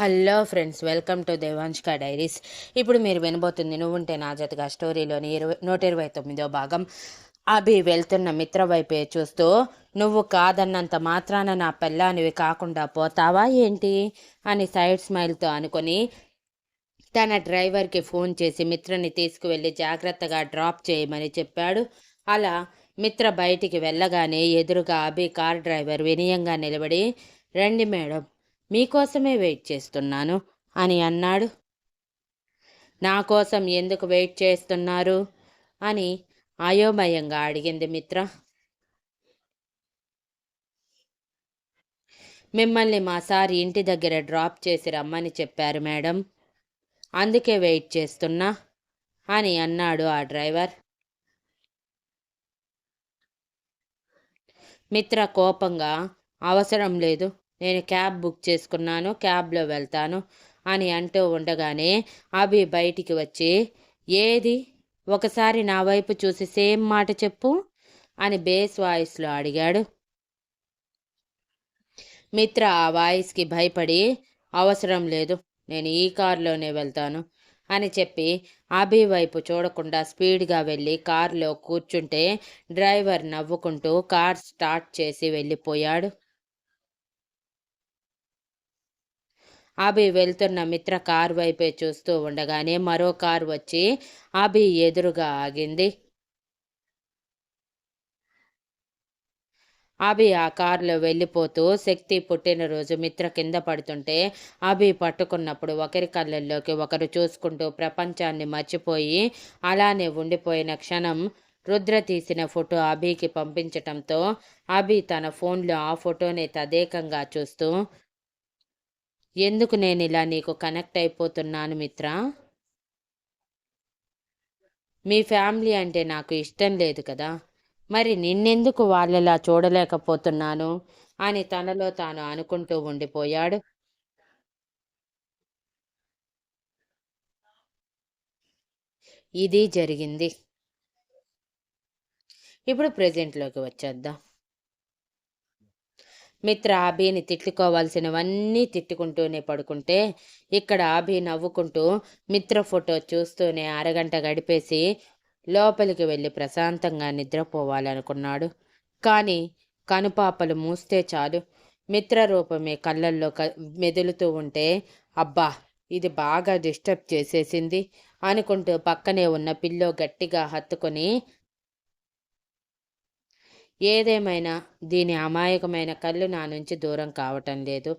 Hello friends welcome to దేవాంష్క diaries. ఇప్పుడు మీరు వినబోతుంది నువ్వుంటే నా జతగా స్టోరీలోని ఇరవై నూట ఇరవై తొమ్మిదో భాగం. అభి వెళ్తున్న మిత్ర వైపే చూస్తూ నువ్వు కాదన్నంత మాత్రాన నా పెళ్ళానివి కాకుండా పోతావా ఏంటి? అని సైడ్ స్మైల్తో అనుకొని తన డ్రైవర్కి ఫోన్ చేసి మిత్రని తీసుకువెళ్ళి జాగ్రత్తగా డ్రాప్ చేయమని చెప్పాడు. అలా మిత్ర బయటికి వెళ్ళగానే ఎదురుగా అభి కార్ డ్రైవర్ వినయంగా నిలబడి రండి మేడం మీకోసమే వెయిట్ చేస్తున్నాను అని అన్నాడు. నా కోసం ఎందుకు వెయిట్ చేస్తున్నారు? అని అయోమయంగా అడిగింది మిత్ర. మిమ్మల్ని మా సార్ ఇంటి దగ్గర డ్రాప్ చేసి రమ్మని చెప్పారు మేడం. అందుకే వెయిట్ చేస్తున్నా అని అన్నాడు ఆ డ్రైవర్. మిత్ర కోపంగా అవసరం లేదు నేను క్యాబ్ బుక్ చేసుకున్నాను క్యాబ్లో వెళ్తాను అని అంటూ ఉండగానే అభి బయటికి వచ్చి ఏది? ఒకసారి నా వైపు చూసి సేమ్ మాట చెప్పు అని బేస్ వాయిస్లో అడిగాడు. మిత్ర ఆ వాయిస్కి భయపడి అవసరం లేదు నేను ఈ కారులోనే వెళ్తాను అని చెప్పి అభి వైపు చూడకుండా స్పీడ్గా వెళ్ళి కారులో కూర్చుంటే డ్రైవర్ నవ్వుకుంటూ కార్ స్టార్ట్ చేసి వెళ్ళిపోయాడు. అభి వెళ్తున్న మిత్ర కారు వైపే చూస్తూ ఉండగానే మరో కారు వచ్చి అభి ఎదురుగా ఆగింది. అభి ఆ కారులో వెళ్ళిపోతూ శక్తి పుట్టినరోజు మిత్ర కింద పడుతుంటే అభి పట్టుకున్నప్పుడు ఒకరి కళ్ళల్లోకి ఒకరు చూసుకుంటూ ప్రపంచాన్ని మర్చిపోయి అలానే ఉండిపోయిన క్షణం రుద్ర తీసిన ఫోటో అభికి పంపించటంతో అభి తన ఫోన్లో ఆ ఫోటోని తదేకంగా చూస్తూ ఎందుకు నేను ఇలా నీకు కనెక్ట్ అయిపోతున్నాను మిత్ర? మీ ఫ్యామిలీ అంటే నాకు ఇష్టం లేదు కదా. మరి నిన్నెందుకు వాళ్ళలా చూడలేకపోతున్నాను అని తనలో తాను అనుకుంటూ ఉండిపోయాడు. ఇది జరిగింది. ఇప్పుడు ప్రజెంట్లోకి వచ్చేద్దాం. మిత్ర ఆబీని తిట్టుకోవాల్సినవన్నీ తిట్టుకుంటూనే పడుకుంటే ఇక్కడ ఆబీ నవ్వుకుంటూ మిత్ర ఫోటో చూస్తూనే అరగంట గడిపేసి లోపలికి వెళ్ళి ప్రశాంతంగా నిద్రపోవాలనుకున్నాడు. కానీ కనుపాపలు మూస్తే చాలు. మిత్ర రూపమే కళ్ళల్లో మెదులుతూ ఉంటే అబ్బా ఇది బాగా డిస్టర్బ్ చేసేసింది అనుకుంటూ పక్కనే ఉన్న పిల్లో గట్టిగా హత్తుకొని ఏదేమైనా దీని అమాయకమైన కళ్ళు నా నుంచి దూరం కావటం లేదు.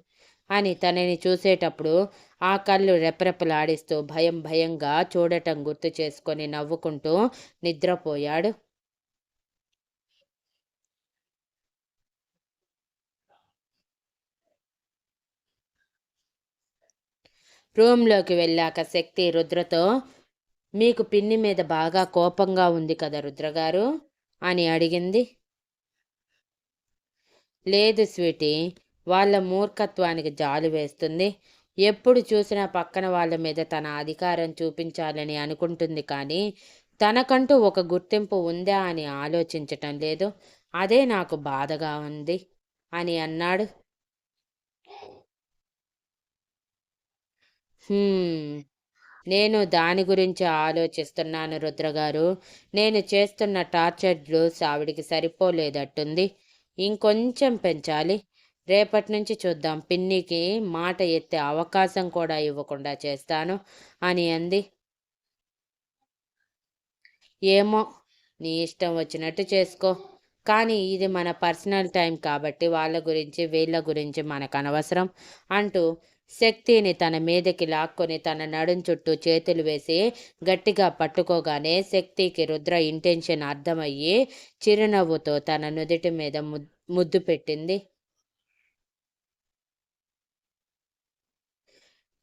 అని తనని చూసేటప్పుడు ఆ కళ్ళు రెపరెపలాడిస్తూ భయం భయంగా చూడటం గుర్తు చేసుకొని నవ్వుకుంటూ నిద్రపోయాడు. రూమ్లోకి వెళ్ళాక శక్తి రుద్రతో మీకు పిన్ని మీద బాగా కోపంగా ఉంది కదా రుద్రగారు? అని అడిగింది. లేదు స్వీటీ వాళ్ళ మూర్ఖత్వానికి జాలు వేస్తుంది. ఎప్పుడు చూసినా పక్కన వాళ్ళ మీద తన అధికారం చూపించాలని అనుకుంటుంది కానీ తనకంటూ ఒక గుర్తింపు ఉందా అని ఆలోచించటం లేదు. అదే నాకు బాధగా ఉంది అని అన్నాడు. నేను దాని గురించి ఆలోచిస్తున్నాను రుద్రగారు. నేను చేస్తున్న టార్చర్ డ్యూస్ ఆవిడికి సరిపోలేదట్టుంది. ఇంకొంచెం పెంచాలి. రేపటి నుంచి చూద్దాం. పిన్నికి మాట ఎత్తే అవకాశం కూడా ఇవ్వకుండా చేస్తాను అని అంది. ఏమో నీ ఇష్టం వచ్చినట్టు చేసుకో. కానీ ఇది మన పర్సనల్ టైం కాబట్టి వాళ్ళ గురించి వీళ్ళ గురించి మనకు అనవసరం అంటూ శక్తిని తన మీదకి లాక్కొని తన నడుం చుట్టూ చేతులు వేసి గట్టిగా పట్టుకోగానే శక్తికి రుద్ర ఇంటెన్షన్ అర్థమయ్యి చిరునవ్వుతో తన నుదిటి మీద ముద్దు పెట్టింది.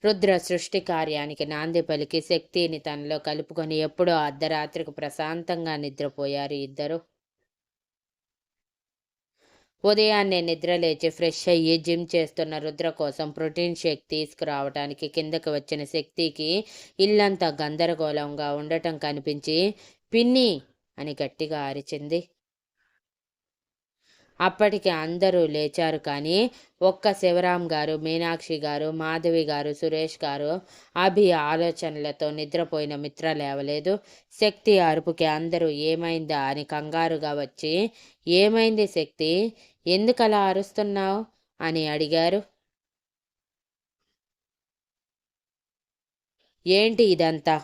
రుద్ర సృష్టి కార్యానికి నాంది పలికి శక్తిని తనలో కలుపుకొని ఎప్పుడో అర్ధరాత్రికి ప్రశాంతంగా నిద్రపోయారు ఇద్దరు. ఉదయాన్నే నిద్రలేచి ఫ్రెష్ అయ్యి జిమ్ చేస్తున్న రుద్ర కోసం ప్రోటీన్ షేక్ తీసుకురావడానికి కిందకు వచ్చిన శక్తికి ఇల్లంతా గందరగోళంగా ఉండటం కనిపించి పిన్ని అని గట్టిగా అరిచింది. అప్పటికి అందరూ లేచారు కానీ ఒక్క శివరాం గారు మీనాక్షి గారు మాధవి గారు సురేష్ గారు అభి ఆలోచనలతో నిద్రపోయిన మిత్ర లేవలేదు. శక్తి అరుపుకి అందరూ ఏమైందా అని కంగారుగా వచ్చి ఏమైంది శక్తి? ఎందుకలా అరుస్తున్నావు? అని అడిగారు. ఏంటి ఇదంతా?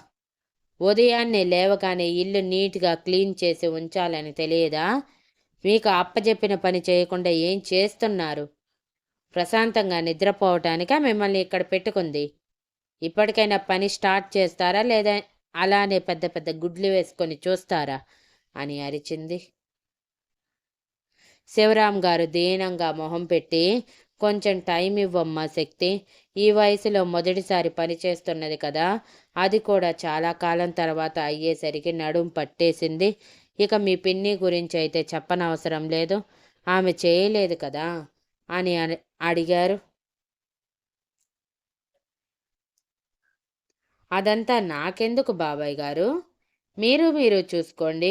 ఉదయాన్నే లేవగానే ఇల్లు నీట్గా క్లీన్ చేసి ఉంచాలని తెలియదా? మీకు అప్పజెప్పిన పని చేయకుండా ఏం చేస్తున్నారు? ప్రశాంతంగా నిద్రపోవటానికా మిమ్మల్ని ఇక్కడ పెట్టుకుంది? ఇప్పటికైనా పని స్టార్ట్ చేస్తారా లేదా అలానే పెద్ద పెద్ద గుడ్లు వేసుకొని చూస్తారా? అని అరిచింది. శివరాం గారు దీనంగా మొహం పెట్టి కొంచెం టైం ఇవ్వమ్మా శక్తి ఈ వయసులో మొదటిసారి పని చేస్తున్నది కదా అది కూడా చాలా కాలం తర్వాత అయ్యేసరికి నడుం పట్టేసింది. ఇక మీ పిన్ని గురించి అయితే చెప్పనవసరం లేదు. ఆమె చేయలేదు కదా? అని అడిగారు. అదంతా నాకెందుకు బాబాయ్ గారు? మీరు మీరు చూసుకోండి.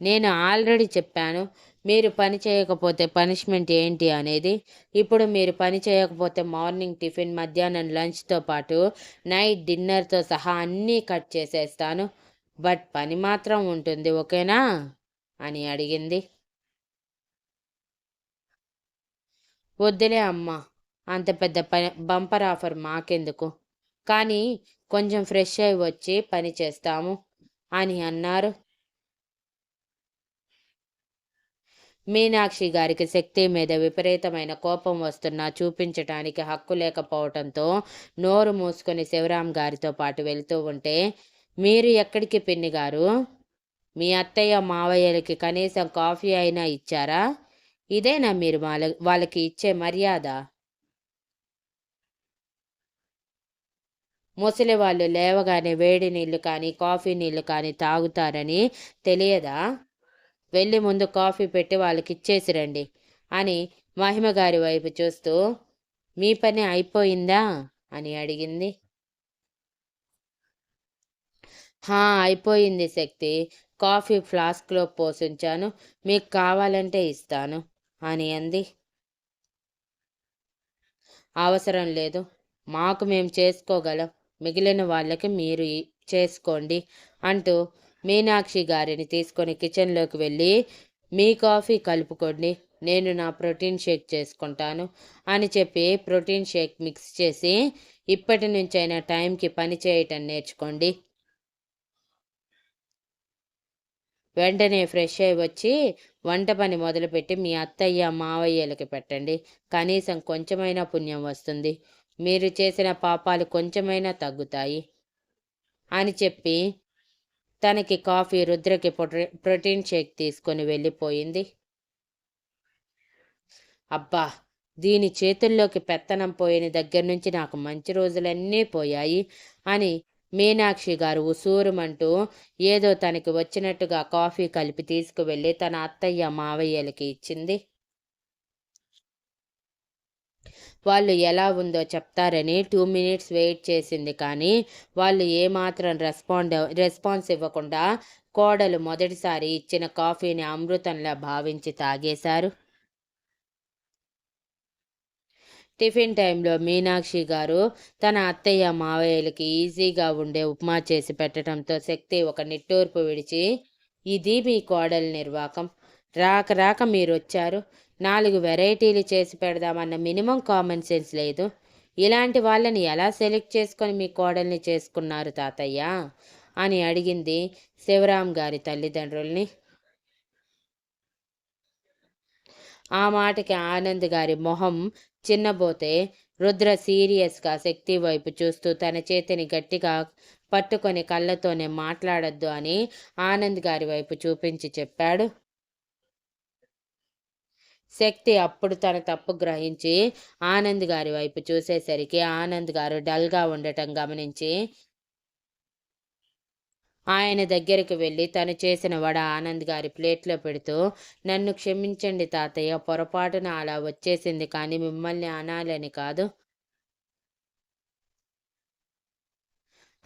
నేను ఆల్రెడీ చెప్పాను. మీరు పని చేయకపోతే పనిష్మెంట్ ఏంటి అనేది. ఇప్పుడు మీరు పని చేయకపోతే మార్నింగ్ టిఫిన్ మధ్యాహ్నం లంచ్తో పాటు నైట్ డిన్నర్తో సహా అన్నీ కట్ చేసేస్తాను. బట్ పని మాత్రం ఉంటుంది ఓకేనా? అని అడిగింది. వద్దులే అమ్మా అంత పెద్ద పని బంపర్ ఆఫర్ మాకెందుకు? కానీ కొంచెం ఫ్రెష్ అయి వచ్చి పని చేస్తాము అని అన్నారు. మీనాక్షి గారికి శక్తి మీద విపరీతమైన కోపం వస్తున్నా చూపించటానికి హక్కు లేకపోవటంతో నోరు మూసుకొని శివరాం గారితో పాటు వెళ్తూ ఉంటే మీరు ఎక్కడికి పిన్ని గారు మీ అత్తయ్య మావయ్యలకి కనీసం కాఫీ అయినా ఇచ్చారా? ఇదేనా మీరు వాళ్ళ వాళ్ళకి ఇచ్చే మర్యాద? ముసలి వాళ్ళు లేవగానే వేడి నీళ్ళు కానీ కాఫీ నీళ్ళు కానీ తాగుతారని తెలియదా? వెళ్ళి ముందు కాఫీ పెట్టి వాళ్ళకి ఇచ్చేసి రండి అని మహిమ గారి వైపు చూస్తూ మీ పని అయిపోయిందా? అని అడిగింది. హా అయిపోయింది శక్తి. కాఫీ ఫ్లాస్క్లో పోసించాను మీకు కావాలంటే ఇస్తాను. అని అంది. అవసరం లేదు. మాకు మేము చేసుకోగలం. మిగిలిన వాళ్ళకి మీరు చేసుకోండి అంటూ మీనాక్షి గారిని తీసుకొని కిచెన్లోకి వెళ్ళి మీ కాఫీ కలుపుకోండి. నేను నా ప్రోటీన్ షేక్ చేసుకుంటాను అని చెప్పి ప్రోటీన్ షేక్ మిక్స్ చేసి ఇప్పటి నుంచైనా టైంకి పని చేయటం నేర్చుకోండి. వెంటనే ఫ్రెష్ అయి వచ్చి వంట పని మొదలుపెట్టి మీ అత్తయ్య మావయ్యలకి పెట్టండి. కనీసం కొంచెమైనా పుణ్యం వస్తుంది. మీరు చేసిన పాపాలు కొంచెమైనా తగ్గుతాయి అని చెప్పి తనకి కాఫీ రుద్రకి ప్రోటీన్ షేక్ తీసుకొని వెళ్ళిపోయింది. అబ్బా! దీని చేతుల్లోకి పెత్తనం పోయిన దగ్గర నుంచి నాకు మంచి రోజులన్నీ పోయాయి అని మీనాక్షి గారు ఉసూరుమంటూ ఏదో తనకి వచ్చినట్టుగా కాఫీ కలిపి తీసుకువెళ్ళి తన అత్తయ్య మావయ్యలకి ఇచ్చింది. వాళ్ళు ఎలా ఉందో చెప్తారని టూ మినిట్స్ వెయిట్ చేసింది. కానీ వాళ్ళు ఏమాత్రం రెస్పాండ్ రెస్పాన్స్ ఇవ్వకుండా కోడలు మొదటిసారి ఇచ్చిన కాఫీని అమృతంలా భావించి తాగేశారు. టిఫిన్ టైంలో మీనాక్షి గారు తన అత్తయ్య మావయ్యలకి ఈజీగా ఉండే ఉప్మా చేసి పెట్టడంతో శక్తి ఒక నిట్టూర్పు విడిచి ఇది మీ కోడలి నిర్వాకం. రాక రాక మీరు వచ్చారు నాలుగు వెరైటీలు చేసి పెడదామన్న మినిమం కామన్ సెన్స్ లేదు. ఇలాంటి వాళ్ళని ఎలా సెలెక్ట్ చేసుకొని మీ కోడల్ని చేసుకున్నారు తాతయ్య? అని అడిగింది శివరాం గారి తల్లిదండ్రుల్ని. ఆ మాటకి ఆనంద్ గారి మొహం చిన్నబోతే రుద్ర సీరియస్గా శక్తి వైపు చూస్తూ తన చేతిని గట్టిగా పట్టుకొని కళ్ళతోనే మాట్లాడద్దు అని ఆనంద్ గారి వైపు చూపించి చెప్పాడు. శక్తి అప్పుడు తన తప్పు గ్రహించి ఆనంద్ గారి వైపు చూసేసరికి ఆనంద్ గారు డల్గా ఉండటం గమనించి ఆయన దగ్గరికి వెళ్ళి తను చేసిన వడ ఆనంద్ గారి ప్లేట్లో పెడుతూ నన్ను క్షమించండి తాతయ్య పొరపాటున అలా వచ్చేసింది కానీ మిమ్మల్ని అనాలని కాదు.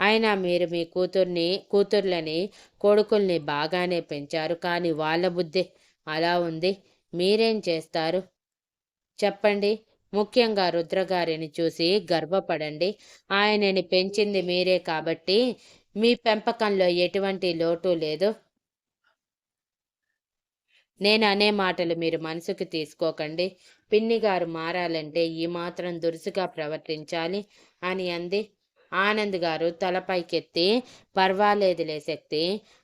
అయినా మీరు మీ కూతుర్ని కూతుర్లని కొడుకుల్ని బాగానే పెంచారు కానీ వాళ్ళ బుద్ధి అలా ఉంది. మీరేం చేస్తారు? చెప్పండి. ముఖ్యంగా రుద్రగారిని చూసి గర్వపడండి. ఆయనని పెంచింది మీరే కాబట్టి మీ పెంపకంలో ఎటువంటి లోటు లేదు. నేను అనే మాటలు మీరు మనసుకు తీసుకోకండి. పిన్ని గారు మారాలంటే ఈ మాత్రం దురుసుగా ప్రవర్తించాలి అని అంది. ఆనంద్ గారు తలపైకెత్తి పర్వాలేదులే శక్తి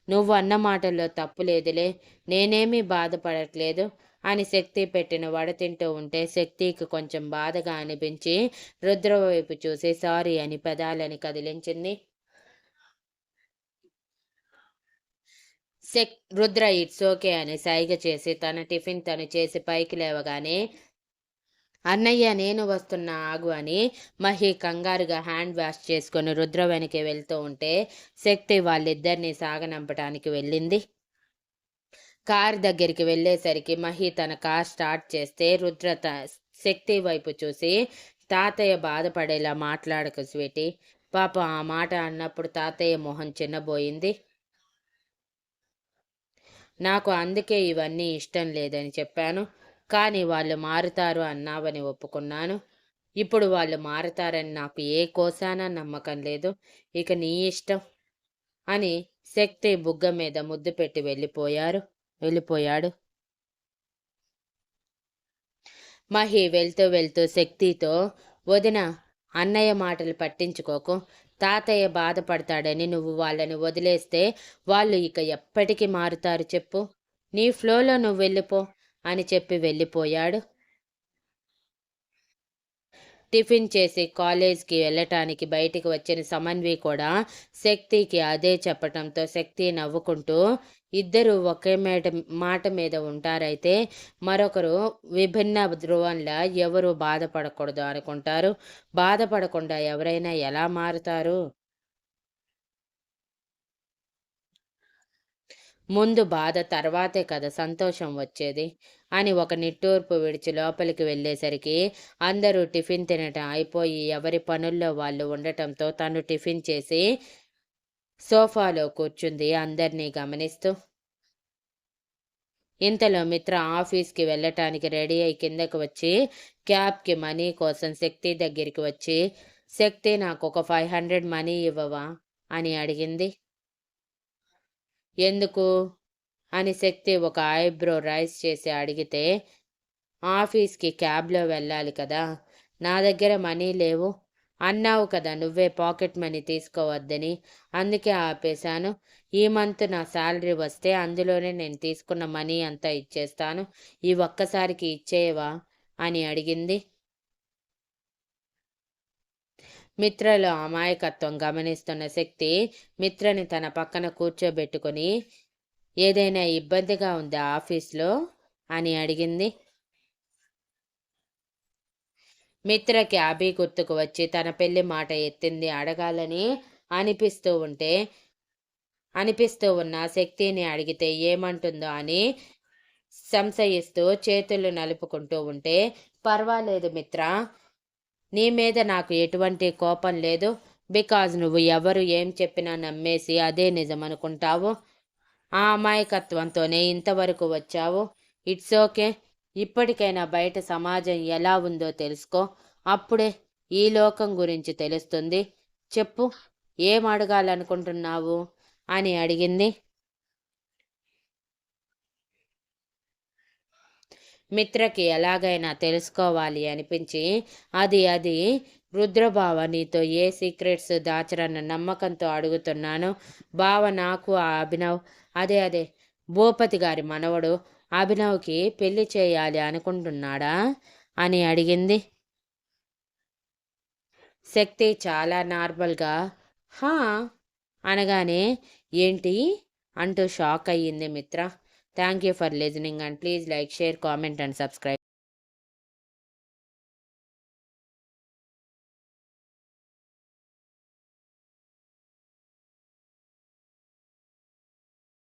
నువ్వు అన్న మాటల్లో తప్పు లేదులే నేనేమీ బాధపడట్లేదు అని శక్తి పెట్టిన వడ తింటూ ఉంటే శక్తికి కొంచెం బాధగా అనిపించి రుద్రవైపు చూసి సారీ అని పెదాలని కదిలించింది. సెక్ రుద్ర ఇట్స్ ఓకే అని సైగ చేసి తన టిఫిన్ తను చేసి పైకి లేవగానే అన్నయ్య నేను వస్తున్నా ఆగు అని మహి కంగారుగా హ్యాండ్ వాష్ చేసుకొని రుద్ర వెనక్కి వెళ్తూ ఉంటే శక్తి వాళ్ళిద్దరిని సాగనంపడానికి వెళ్ళింది. కార్ దగ్గరికి వెళ్ళేసరికి మహి తన కార్ స్టార్ట్ చేస్తే రుద్ర శక్తి వైపు చూసి తాతయ్య బాధపడేలా మాట్లాడకు స్వీటీ. పాప ఆ మాట అన్నప్పుడు తాతయ్య మొహం చిన్నబోయింది. నాకు అందుకే ఇవన్నీ ఇష్టం లేదని చెప్పాను. కానీ వాళ్ళు మారుతారు అన్నావని ఒప్పుకున్నాను. ఇప్పుడు వాళ్ళు మారుతారని నాకు ఏ కోసానా నమ్మకం లేదు. ఇక నీ ఇష్టం అని శక్తి బుగ్గ మీద ముద్దు పెట్టి వెళ్ళిపోయారు. వెళ్ళిపోయాడు. మహి వెళ్తూ వెళ్తూ శక్తితో వదిన అన్నయ్య మాటలు పట్టించుకోకు. తాతయ్య బాధపడతాడని నువ్వు వాళ్ళని వదిలేస్తే వాళ్ళు ఇక ఎప్పటికీ మారుతారు చెప్పు. నీ ఫ్లోలో నువ్వు వెళ్ళిపో అని చెప్పి వెళ్ళిపోయాడు. టిఫిన్ చేసి కాలేజ్కి వెళ్ళటానికి బయటికి వచ్చిన సమన్వి కూడా శక్తికి అదే చెప్పటంతో శక్తి నవ్వుకుంటూ ఇద్దరు ఒకే మేట మాట మీద ఉంటారైతే మరొకరు విభిన్న ధ్రువంలా ఎవరు బాధపడకూడదు అనుకుంటారు. బాధపడకుండా ఎవరైనా ఎలా మారుతారు? ముందు బాధ తర్వాతే కదా సంతోషం వచ్చేది అని ఒక నిట్టూర్పు విడిచి లోపలికి వెళ్ళేసరికి అందరూ టిఫిన్ తినటం అయిపోయి ఎవరి పనుల్లో వాళ్ళు ఉండటంతో తను టిఫిన్ చేసి సోఫాలో కూర్చుంది అందరినీ గమనిస్తూ. ఇంతలో మిత్ర ఆఫీస్కి వెళ్ళటానికి రెడీ అయి కిందకు వచ్చి క్యాబ్కి మనీ కోసం శక్తి దగ్గరికి వచ్చి శక్తి నాకు ఒక ఫైవ్ హండ్రెడ్ మనీ ఇవ్వవా? అని అడిగింది. ఎందుకు? అని శక్తి ఒక ఐబ్రో రైస్ చేసి అడిగితే ఆఫీస్కి క్యాబ్లో వెళ్ళాలి కదా నా దగ్గర మనీ లేవు అన్నావు కదా నువ్వే పాకెట్ మనీ తీసుకోవద్దని. అందుకే ఆపేశాను. ఈ మంత్ నా శాలరీ వస్తే అందులోనే నేను తీసుకున్న మనీ అంతా ఇచ్చేస్తాను. ఈ ఒక్కసారికి ఇచ్చేయవా? అని అడిగింది. మిత్రలో అమాయకత్వం గమనిస్తున్న శక్తి మిత్రని తన పక్కన కూర్చోబెట్టుకుని ఏదైనా ఇబ్బందిగా ఉందా ఆఫీస్లో? అని అడిగింది. మిత్రకి అభి గుర్తుకు వచ్చి తన పెళ్ళి మాట ఎత్తింది అడగాలని అనిపిస్తూ ఉంటే అనిపిస్తూ ఉన్న శక్తిని అడిగితే ఏమంటుందో అని సంశయిస్తూ చేతులు నలుపుకుంటూ ఉంటే పర్వాలేదు మిత్ర నీ మీద నాకు ఎటువంటి కోపం లేదు. బికాజ్ నువ్వు ఎవరు ఏం చెప్పినా నమ్మేసి అదే నిజం అనుకుంటావు ఆ అమాయకత్వంతోనే ఇంతవరకు వచ్చావు. It's okay. ఇప్పటికైనా బయట సమాజం ఎలా ఉందో తెలుసుకో. అప్పుడే ఈ లోకం గురించి తెలుస్తుంది. చెప్పు ఏం అడగాలనుకుంటున్నావు? అని అడిగింది. మిత్రకి ఎలాగైనా తెలుసుకోవాలి అనిపించి అది అది రుద్రబావ నీతో ఏ సీక్రెట్స్ దాచరన్న నమ్మకంతో అడుగుతున్నాను. బావ నాకు ఆ అభినవ్ అదే అదే భూపతి గారి మనవడు అభినవ్కి పెళ్ళి చేయాలి అనుకుంటున్నాడా? అని అడిగింది. శక్తి చాలా నార్మల్గా హా? అనగానే ఏంటి? అంటూ షాక్ అయ్యింది Mitra. Thank you for listening and please like share comment and subscribe.